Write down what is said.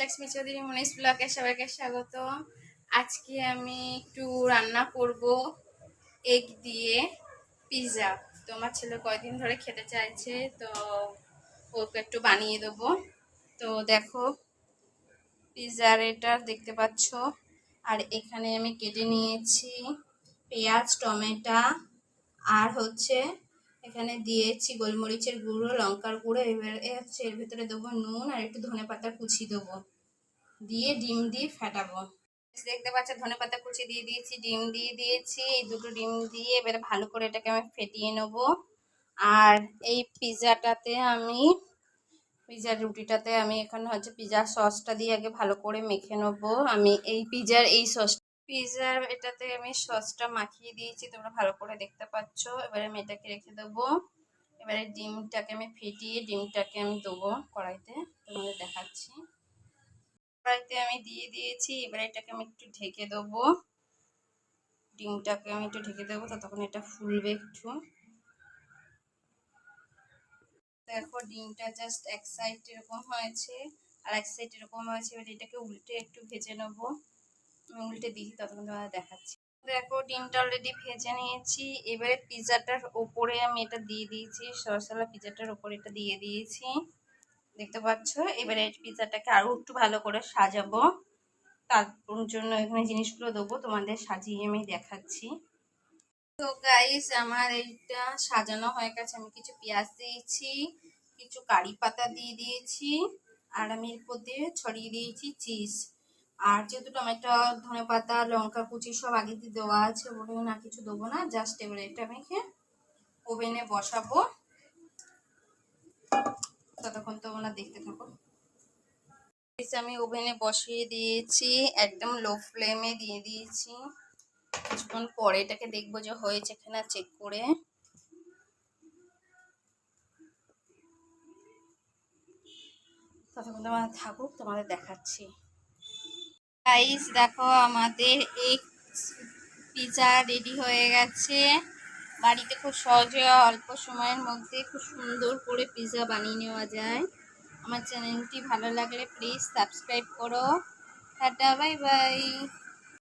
লক্ষ্মী চৌধুরী মনীষ ব্লকে সবাইকে স্বাগত আজকে আমি একটু রান্না করব এগ দিয়ে পিৎজা তো আমার ছেলে কয়দিন ধরে খেতে চাইছে, তো ওকে একটু বানিয়ে দেবো। তো দেখো পিৎজার এটা দেখতে পাচ্ছ। আর এখানে আমি কেটে নিয়েছি পেঁয়াজ, টমেটো, আর হচ্ছে এখানে দিয়েছি গোলমরিচের গুঁড়ো, লঙ্কার গুঁড়ো, এবার হচ্ছে এর ভেতরে দেবো নুন আর একটু ধনে পাতা কুচি দেবো। দিয়ে ডিম দিয়ে ফাটাবো। দেখতে পাচ্ছ ধনে পাতা কুচি দিয়ে দিয়েছি, ডিম দিয়ে দিয়েছি, এই দুটো ডিম দিয়ে এবারে ভালো করে এটাকে আমি ফেটিয়ে নেব। আর এই পিৎজাটাতে আমি পিৎজার রুটিটাতে আমি এখানে হচ্ছে পিৎজার সসটা দিয়ে আগে ভালো করে মেখে নেব। আমি এই পিৎজার এই সস পিৎজার এটাতে আমি সসটা মাখিয়ে দিয়েছি, তোমরা ভালো করে দেখতে পাচ্ছ। এবারে আমি এটাকে রেখে দেবো। এবারে ডিমটাকে আমি ফেটিয়ে ডিমটাকে আমি দেবো কড়াইতে, তোমাদের দেখাচ্ছি। কড়াইতে আমি দিয়ে দিয়েছি, এবারে এটাকে আমি একটু ঢেকে দেবো। ডিমটাকে আমি একটু ঢেকে দেবো, ততক্ষণ এটা ফুলবে একটু। দেখো, ডিমটা জাস্ট এক সাইড এরকম হয়েছে, আর এক সাইড এরকম হয়েছে, এবার এটাকে উল্টে একটু ভেজে নেব। উল্টে দিই ততক্ষণ তোমাদের দেখাচ্ছি। দেখো, ডিমটা অলরেডি ভেজে নিয়েছি। এবারে পিৎজাটার ওপরে আমি এটা দিয়ে দিয়েছি সরসালা পিৎজাটার ওপরে এটা দিয়ে দিয়েছি। দেখতে পাচ্ছ? এবারে পিৎজাটাকে আরও একটু ভালো করে সাজাবো। তার জন্য এখানে জিনিসগুলো দেবো, তোমাদের সাজিয়ে আমি দেখাচ্ছি। তো গাইস আমার এইটা সাজানো হয়ে গেছে। আমি কিছু পেঁয়াজ দিয়েছি, কিছু কারি পাতা দিয়ে দিয়েছি, আর আমি এর মধ্যে ছড়িয়ে দিয়েছি চিজ। আর যেহেতু টমেটো ধনে পাতা লঙ্কা, কুচি সব আগে দিয়ে দেওয়া আছে বলে না কিছু দেবো না জাস্ট এবারে এটা মেখে ওভেনে বসাবো। ততক্ষণ তো ওনার দেখতে থাকো। আমি ওভেনে বসিয়ে দিয়েছি, একদম লো ফ্লেমে দিয়ে দিয়েছি। কিছুক্ষণ পরে এটাকে দেখব যে হয়েছে কিনা চেক করে। ততক্ষণ তোমার থাকুক, তোমাদের দেখাচ্ছি। গাইস দেখো আমাদের এক পিজা রেডি হয়ে গেছে। বাড়িতে খুব সহজে অল্প সময়ের মধ্যে খুব সুন্দর করে পিজা বানিয়ে নেওয়া যায়। আমার চ্যানেলটি ভালো লাগলে প্লিজ সাবস্ক্রাইব করো। Tata bye bye